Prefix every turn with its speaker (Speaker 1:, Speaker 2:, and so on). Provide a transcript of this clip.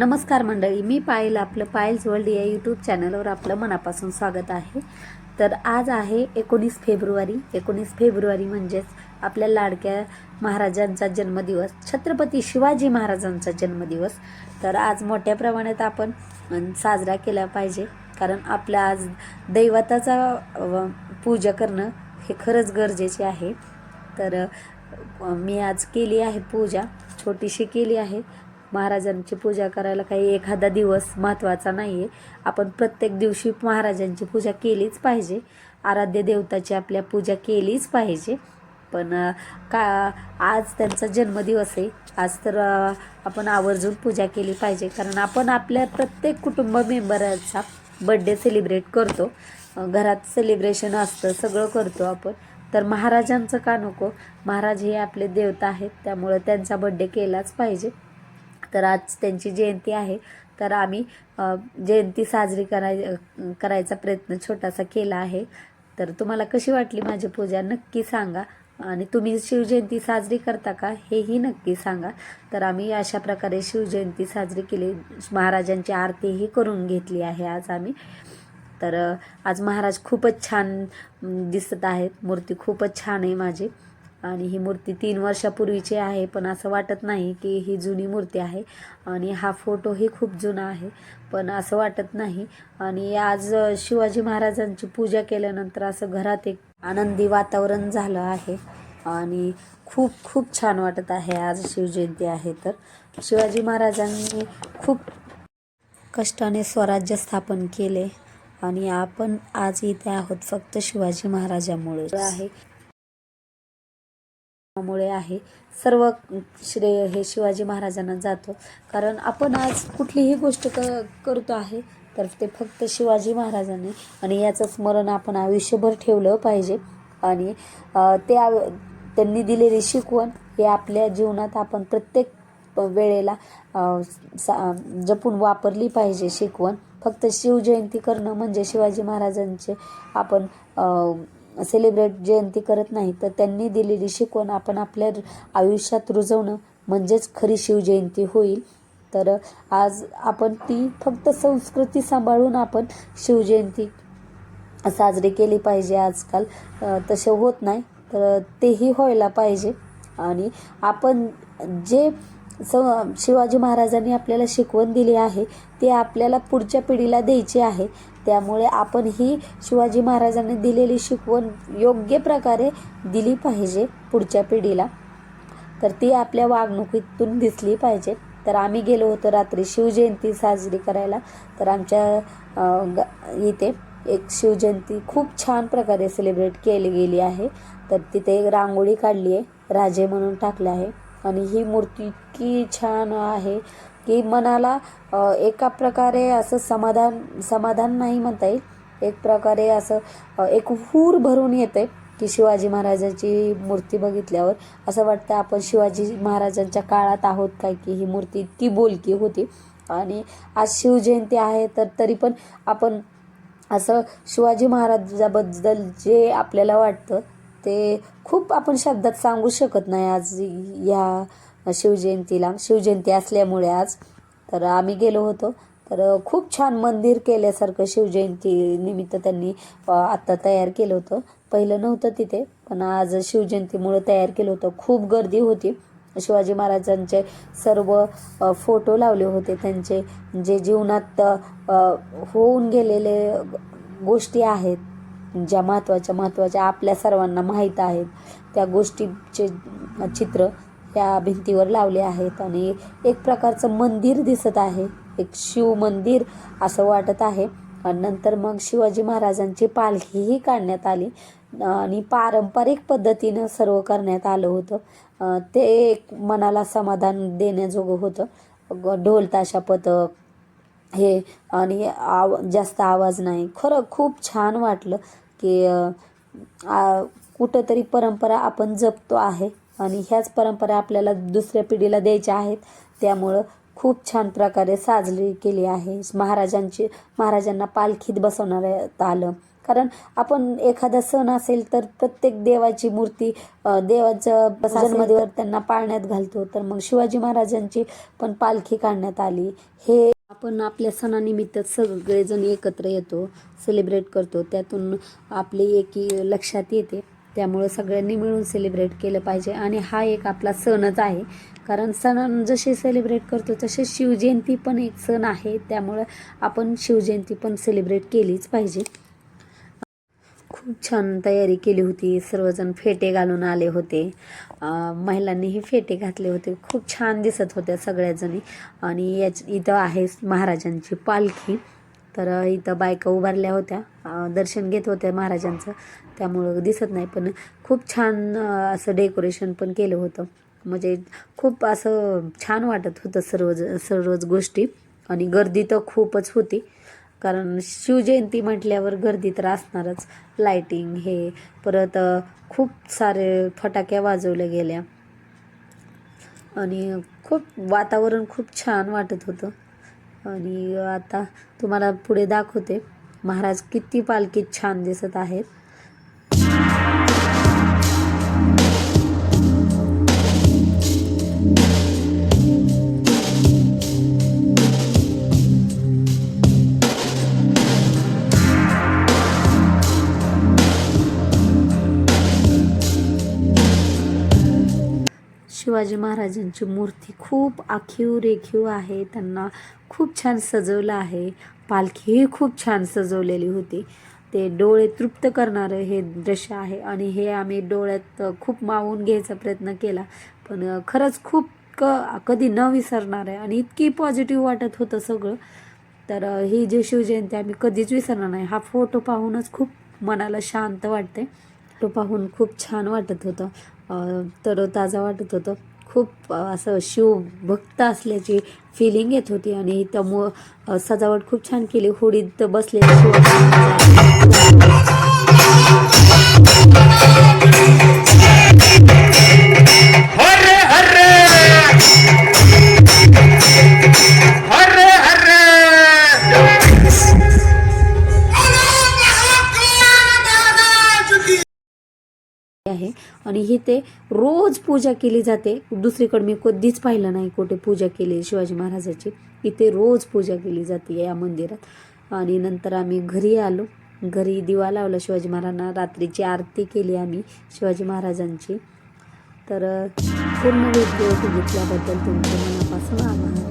Speaker 1: नमस्कार मंडळी मी पायल आपलं पायल्स वर्ल्ड या यूट्यूब चॅनलवर आपलं मनापासून स्वागत आहे. तर आज आहे एकोणीस फेब्रुवारी. एकोणीस फेब्रुवारी म्हणजेच आपल्या लाडक्या महाराजांचा जन्मदिवस छत्रपती शिवाजी महाराजांचा जन्मदिवस. तर आज मोठ्या प्रमाणात आपण साजरा केला पाहिजे कारण आपल्या आज दैवताचा पूजा करणं हे खरंच गरजेचे आहे. तर मी आज केली आहे पूजा छोटीशी केली आहे. महाराजांची पूजा करायला काही एखादा दिवस महत्त्वाचा नाही आहे आपण प्रत्येक दिवशी महाराजांची पूजा केलीच पाहिजे. आराध्य देवताची आपल्या पूजा केलीच पाहिजे. पण का आज त्यांचा जन्मदिवस आहे. आज तर आपण आवर्जून पूजा केली पाहिजे. कारण आपण आपल्या प्रत्येक कुटुंब मेंबराचा बड्डे सेलिब्रेट करतो. घरात सेलिब्रेशन असतं सगळं करतो आपण. तर महाराजांचं का नको? महाराज हे आपले देवता आहेत. त्यामुळं त्यांचा बड्डे केलाच पाहिजे. तर आज त्यांची जयंती आहे. तर आम्ही जयंती साजरी कराय करायचा प्रयत्न छोटासा केला आहे. तर तुम्हाला कशी वाटली माझी पूजा नक्की सांगा. आणि तुम्ही शिवजयंती साजरी करता का हेही नक्की सांगा. तर आम्ही अशा प्रकारे शिवजयंती साजरी केली. महाराजांची आरतीही करून घेतली आहे आज आम्ही. तर आज महाराज खूपच छान दिसत आहेत. मूर्ती खूपच छान आहे माझी. आणि ही मूर्ती तीन वर्षापूर्वीची आहे पण असं वाटत नाही की ही जुनी मूर्ती आहे. आणि हा फोटोही खूप जुना आहे पण असं वाटत नाही. आणि आज शिवाजी महाराजांची पूजा केल्यानंतर असं घरात एक आनंदी वातावरण झालं आहे. आणि खूप खूप छान वाटत आहे आज शिवजयंती आहे तर. शिवाजी महाराजांनी खूप कष्टाने स्वराज्य स्थापन केले. आणि आपण आज इथे आहोत फक्त शिवाजी महाराजामुळे आहे मुळे आहे. सर्व श्रेय हे शिवाजी महाराजांना जातो. कारण आपण आज कुठलीही गोष्ट क करतो आहे तर ते फक्त शिवाजी महाराजांनी आणि याचं स्मरण आपण आयुष्यभर ठेवलं पाहिजे. आणि ते त्यांनी दिलेली शिकवण हे आपल्या जीवनात आपण प्रत्येक वेळेला सा जपून वापरली पाहिजे शिकवण. फक्त शिवजयंती करणं म्हणजे शिवाजी महाराजांचे आपण सेलिब्रेट जयंती करत नाही तर त्यांनी दिलेली शिकवण आपण आपल्या आयुष्यात रुजवणं म्हणजेच खरी शिवजयंती होईल. तर आज आपण ती फक्त संस्कृती सांभाळून आपण शिवजयंती साजरी केली पाहिजे आजकाल. तसे होत नाही तर तेही व्हायला पाहिजे. आणि आपण जे स शिवाजी महाराजांनी आपल्याला शिकवण दिली आहे ते आपल्याला पुढच्या पिढीला द्यायची आहे. त्यामुळे आपण ही शिवाजी महाराजांनी दिलेली शिकवण योग्य प्रकारे दिली पाहिजे पुढच्या पिढीला. तर ती आपल्या वागणुकीतून दिसली पाहिजे. तर आम्ही गेलो होतो रात्री शिवजयंती साजरी करायला. तर आमच्या ग- इथे एक शिवजयंती खूप छान प्रकारे सेलिब्रेट केली गेली आहे. तर तिथे एक रांगोळी काढली आहे राजे म्हणून टाकलं आहे. आणि ही मूर्ती इतकी छान आहे की मनाला एका प्रकारे असं समाधान समाधान नाही म्हणता येईल. एक प्रकारे असं एक हूर भरून येते की शिवाजी महाराजांची मूर्ती बघितल्यावर. असं वाटतं आपण शिवाजी महाराजांच्या काळात आहोत काय की ही मूर्ती ती बोलकी होती. आणि आज शिवजयंती आहे तर तरी पण आपण असं शिवाजी महाराजाबद्दल जे आपल्याला वाटतं ते खूप आपण शब्दात सांगू शकत नाही आज या शिवजयंतीला. शिवजयंती असल्यामुळे आज. तर आम्ही गेलो होतो. तर खूप छान मंदिर केल्यासारखं शिवजयंती निमित्त त्यांनी आत्ता तयार केलं होतं. पहिलं नव्हतं तिथे पण आज शिवजयंतीमुळं तयार केलं होतं. खूप गर्दी होती. शिवाजी महाराजांचे सर्व फोटो लावले होते त्यांचे. जे जीवनात होऊन गेलेले गोष्टी आहेत ज्या महत्त्वाच्या महत्त्वाच्या आपल्या सर्वांना माहीत आहेत त्या गोष्टीचे चित्र त्या भिंतीवर लावले आहेत. आणि एक प्रकारचं मंदिर दिसत आहे. एक शिव मंदिर असं वाटत आहे. आणि नंतर मग शिवाजी महाराजांची पालखीही काढण्यात आली. आणि पारंपरिक पद्धतीनं सर्व करण्यात आलं होतं. ते एक मनाला समाधान देण्याजोगं होतं. ढोलताशा पथक हे आणि आव जास्त आवाज नाही. खरं खूप छान वाटलं की कुठंतरी परंपरा आपण जपतो आहे आणि ह्याच परंपरा आपल्याला दुसऱ्या पिढीला द्यायच्या आहेत. त्यामुळं खूप छान प्रकारे साजरी केली आहे. महाराजांची महाराजांना पालखीत बसवण्यात आलं. कारण आपण एखादा सण असेल तर प्रत्येक देवाची मूर्ती देवाचं जन्मदिवस त्यांना पाळण्यात घालतो. तर मग शिवाजी महाराजांची पण पालखी काढण्यात आली. हे आपण आपल्या सणानिमित्त सगळेजण एकत्र येतो सेलिब्रेट करतो. त्यातून आपली एकी लक्षात येते. त्यामुळं सगळ्यांनी मिळून सेलिब्रेट केलं पाहिजे. आणि हा एक आपला सणच आहे. कारण सण जसे सेलिब्रेट करतो तसे शिवजयंती पण एक सण आहे. त्यामुळं आपण शिवजयंती पण सेलिब्रेट केलीच पाहिजे. खूप छान तयारी केली होती. सर्वजण फेटे घालून आले होते. महिलांनीही फेटे घातले होते. खूप छान दिसत होत्या सगळ्याजणी. आणि याच इथं आहे महाराजांची पालखी. तर इथं बायका उभारल्या होत्या. दर्शन घेत होत्या महाराजांचं. त्यामुळं दिसत नाही. पण खूप छान असं डेकोरेशन पण केलं होतं. म्हणजे खूप असं छान वाटत होतं सर्वज सर्वच गोष्टी. आणि गर्दी तर खूपच होती. कारण शिवजयंती म्हटल्यावर गर्दी तर असणारच. लाईटिंग हे. परत खूप सारे फटाक्या वाजवल्या गेल्या. आणि खूप वातावरण खूप छान वाटत होतं. आणि आता तुम्हाला पुढे दाखवते. महाराज किती पालखीत छान दिसत आहेत. शिवाजी महाराजांची मूर्ती खूप आखीव रेखीव आहे. त्यांना खूप छान सजवलं आहे. पालखीही खूप छान सजवलेली होती. ते डोळे तृप्त करणारं हे दृश्य आहे आणि हे आम्ही डोळ्यात खूप मावून घ्यायचा प्रयत्न केला. पण खरंच खूप क कधी न विसरणार आहे आणि इतकी पॉझिटिव्ह वाटत होतं सगळं. तर ही जी शिवजयंती आम्ही कधीच विसरणार नाही. हा फोटो पाहूनच खूप मनाला शांत वाटते तो पाहून खूप छान वाटत होतं. तरोताजा वाटत होतं. खूप असं असं शिवभक्त असल्याची फिलिंग येत होती आणि त्यामुळं सजावट खूप छान केली. होडीत बसलेली
Speaker 2: शिव
Speaker 1: आहे. आणि ही ते रोज पूजा केली जाते. दुसरीकडे मी कधीच पाहिलं नाही कुठे पूजा केली शिवाजी महाराजाची. इथे रोज पूजा केली जाते या मंदिरात. आणि नंतर आम्ही घरी आलो. घरी दिवा लावला शिवाजी महाराजांना. रात्रीची आरती केली आम्ही शिवाजी महाराजांची. तर पूर्ण व्हिडिओ बघितल्याबद्दल तुमच्या मनापासून आभार.